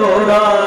তোরা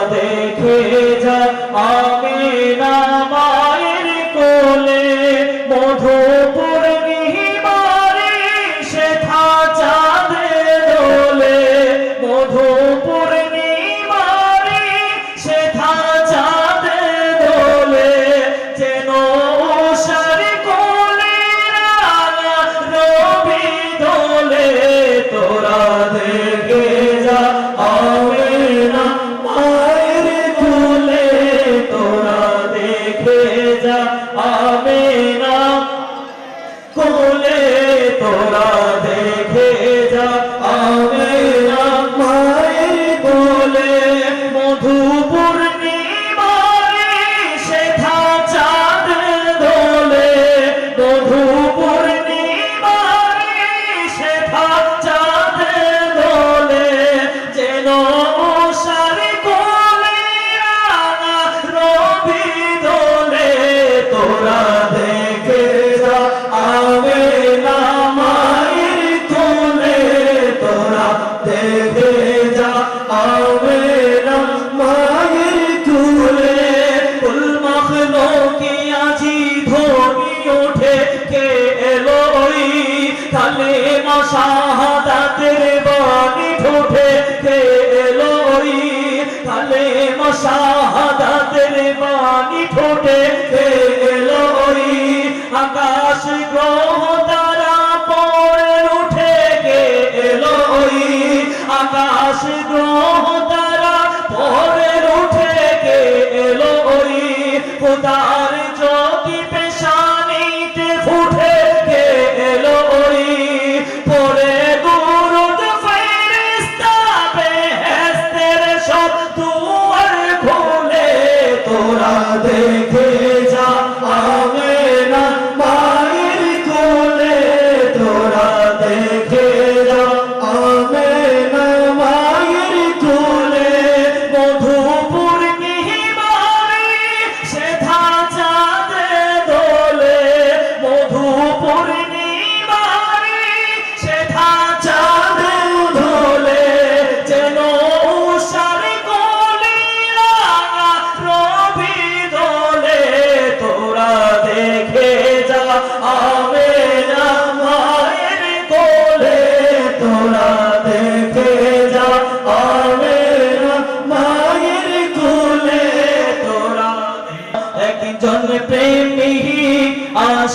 শাহাদাতের বাণী ফোটে আকাশ গ্রহ তারা পড়ে উঠে গে আকাশ গ্রহ তারা পড়ে উঠে গে এলো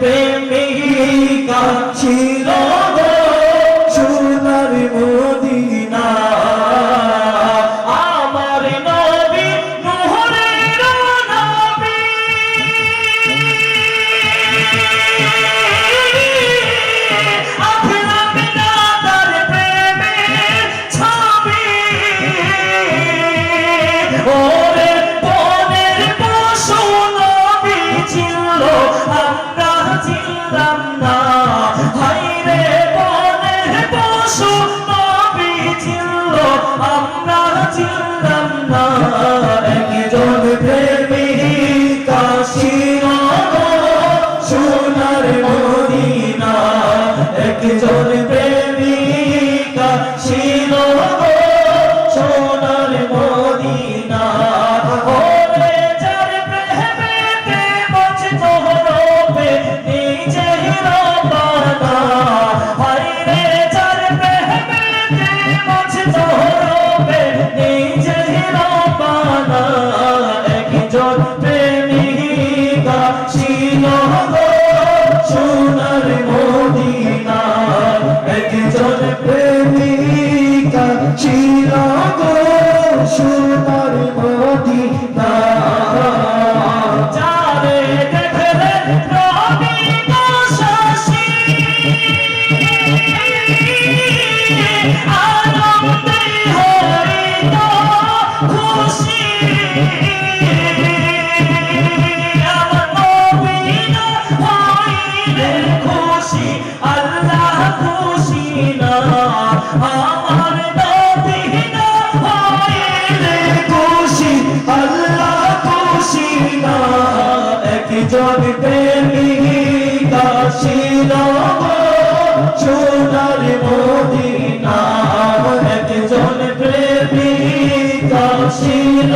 প্রেমিকা ছিল আজ তো হবে নিজের যদি প্রেমী কাশিল সোনার মোদিনা একজন প্রেমী কাশিল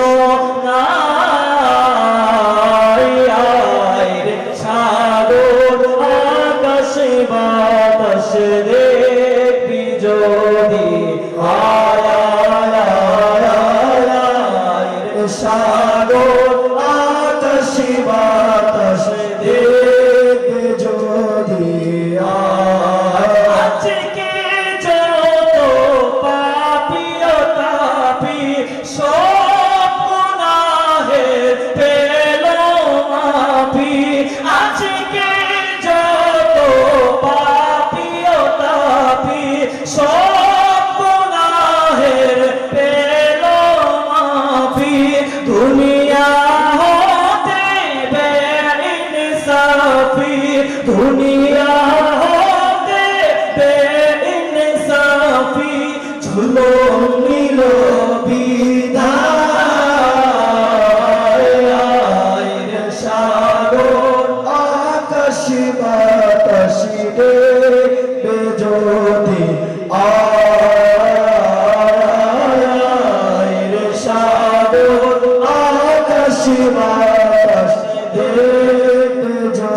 eso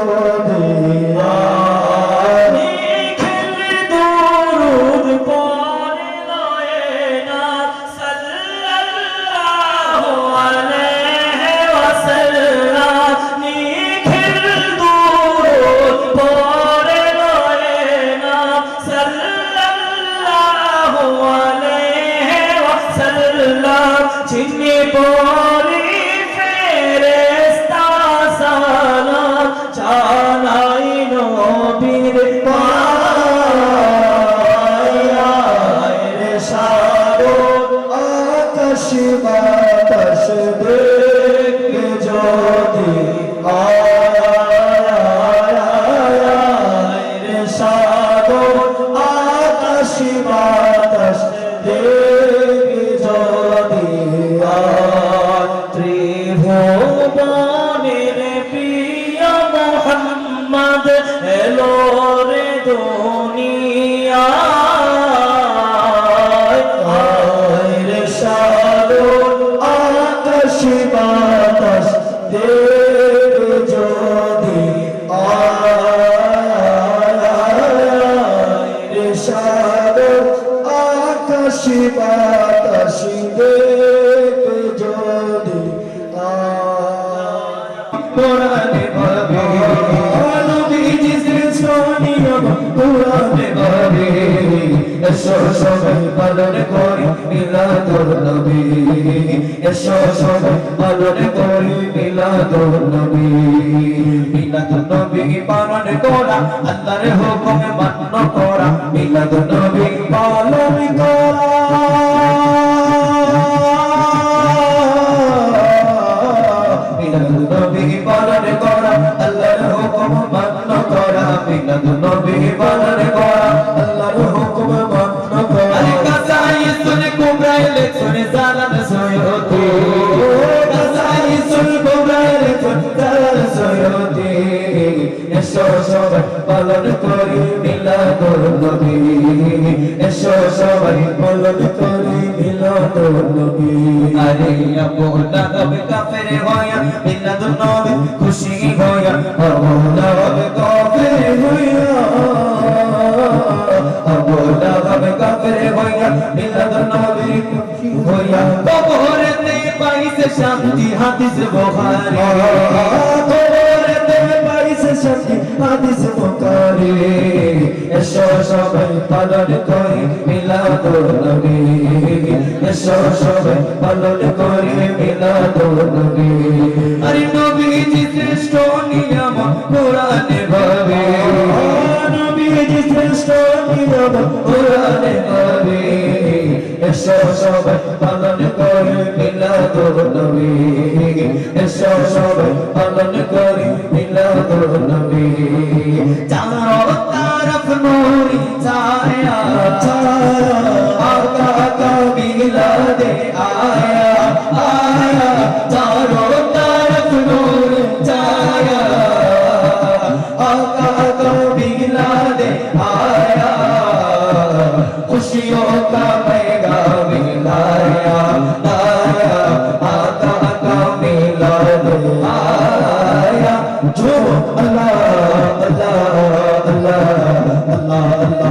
Oh. পালন করি মিলাদুল নবী। এসো সব পালন করি মিলাদুল নবী। মিলাদুল নবী পালন করা, আল্লাহর হুকুম মান্য করা মিলাদুল নবী নবী এসো সবাই পালন করি মিলাদুর নবী এসো সবাই পালন করি মিলাদুর নবী আরে আপনা কবে কাফের হয়া মিলাদুর নবী খুশি হয়া আপনা কবে কাফের হয়া আপনা কবে কাফের হয়া মিলাদুর নবী খুশি হয়া কবরেতে পাইছে শান্তি হাদিস বুখারী সখী হাদিস মুকারে এসো সবাই পালন করে মিলাদ নবী। এসো সবাই পালন করে মিলাদ নবী। আরে নবীজি শ্রেষ্ঠ নিয়ম কোরআনে ভাবে নবীজি শ্রেষ্ঠ নিয়ম কোরআনে ভাবে এসো সবাই পালন করে মিলাদ নবী। এসো সবাই পালন করে Allah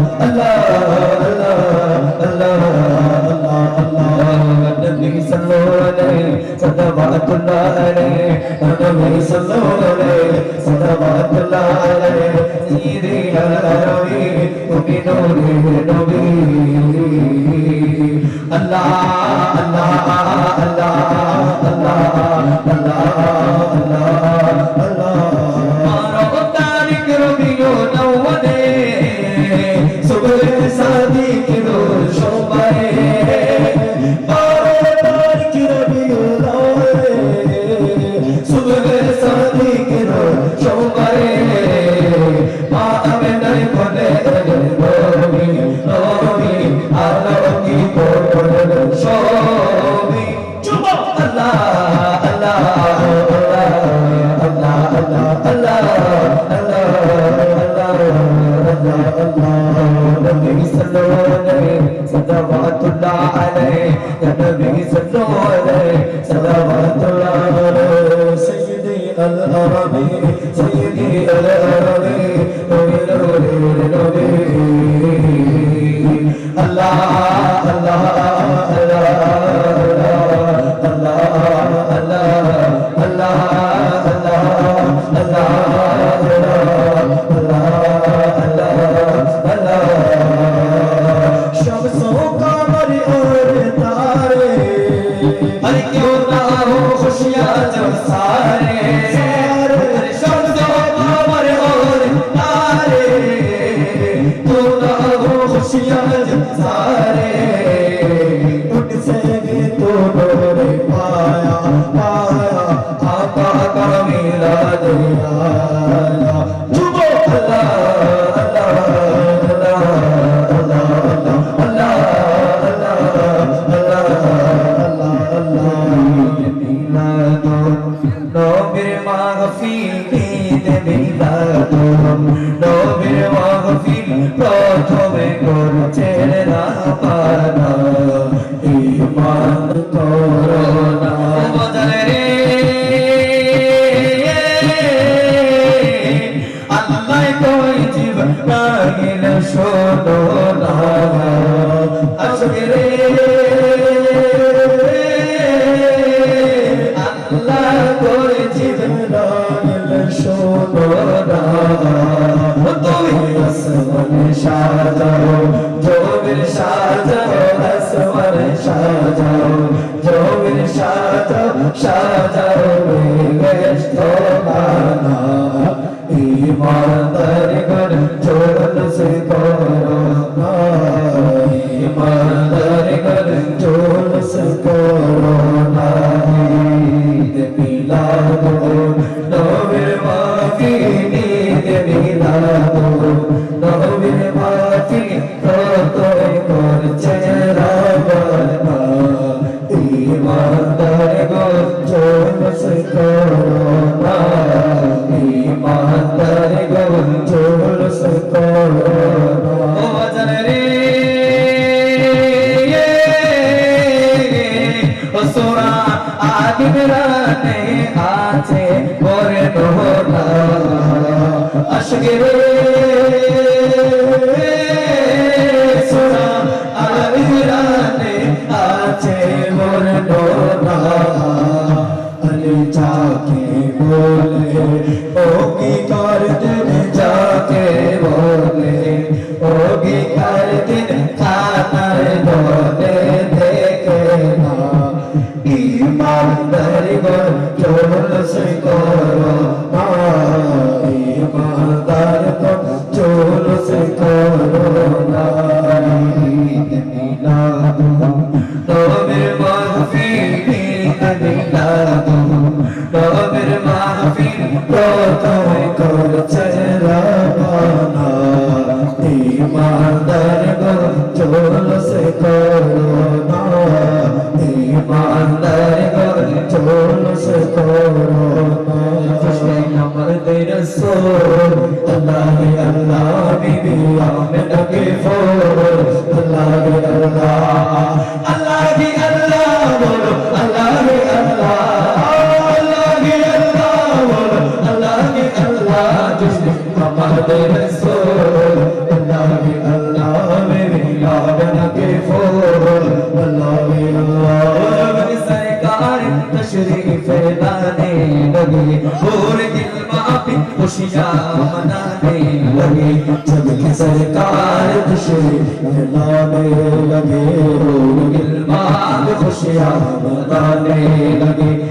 খুশি আমাদানে লাগে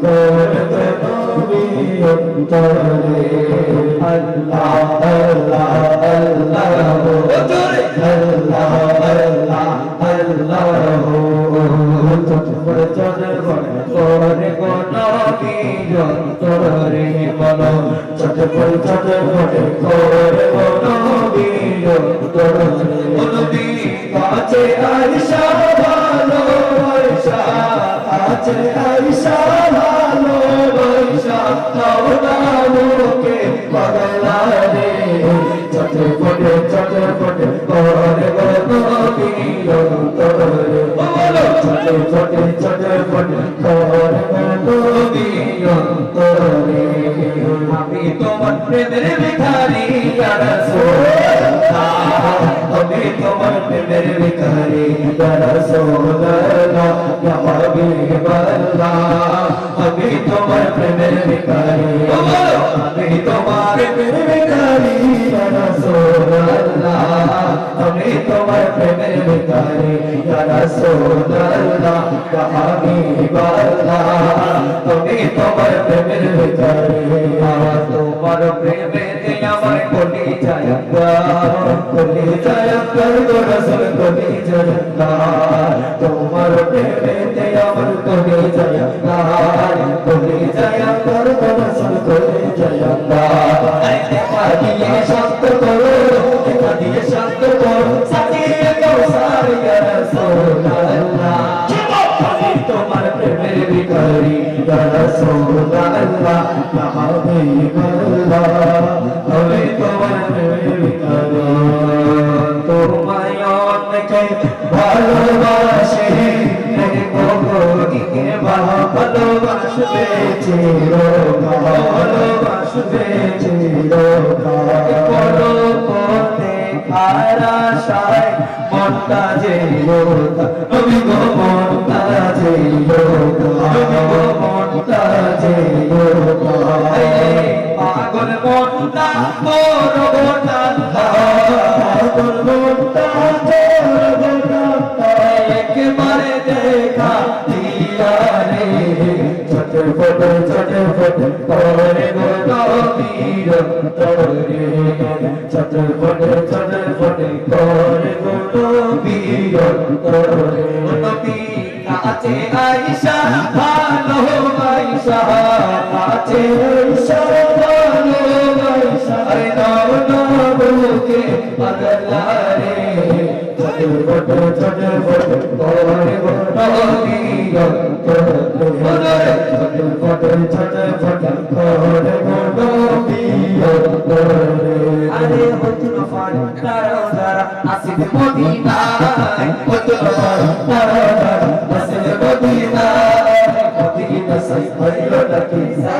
করতে তুমি অন্তরে আল্লাহ আল্লাহ আল্লাহ আল্লাহ আল্লাহ আল্লাহ তোর চলে করে গণবি যন্তরে বল চট করে চট করে করে গণবি যন্তরে বলবি কাছে আইসা ভালো কাছে আইসা ভালো বৈশা তোকে বদলা রে চটে পটে চটে পটে করে চটে চটে চটে পটে করে আমি তোমার প্রেমের ভিখারি আমি তোমার প্রেমের ভিখারি সোনা कमर भी बदला अभी तो मर्द में अभी तो मर्द में भिखारी रसूल अभी तो मर्द में भिखारी रसूल कहाँ भी बदला अभी तो मर्द में भिखारी तुम्हारे কলি জয় করো রসুল কলি জয় তোমার প্রেমেতে আমার কলি জয় কলি জয় করো রসুল কলি জয় দিয়ে শান্ত করো দিয়ে শান্ত করো সাথে কৌসার তোমার প্রেমের বিকারি রসোলা আল্লাহ তাহলে তোমার প্রেমের অনেকে ভালোবাসে। ভালোবাসবে চিরকাল ভালোবাসবে চিরকাল। কোনো পথে আরাশায় মনটা যে নবী গো মনটা যে মনটা যে আরে গোটা বীর তরে তরে আসিফ মদিনায়। হতুন ফার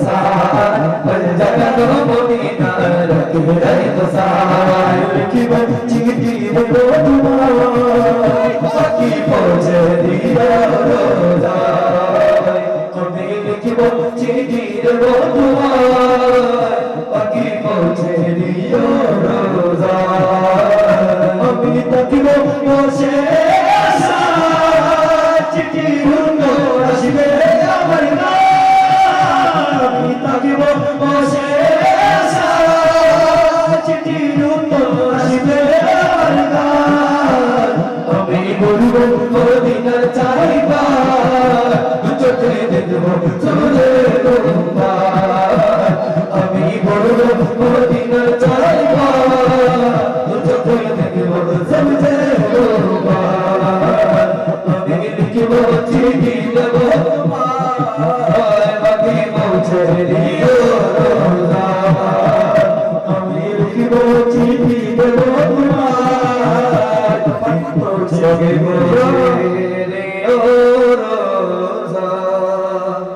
আই তো সা কোন জাগানো মদিনা রাখি আই তো সা কি বল চিংটি বলো তোমার সাকি পৌঁছে দিও রোজা কবি লিখিব চিঠি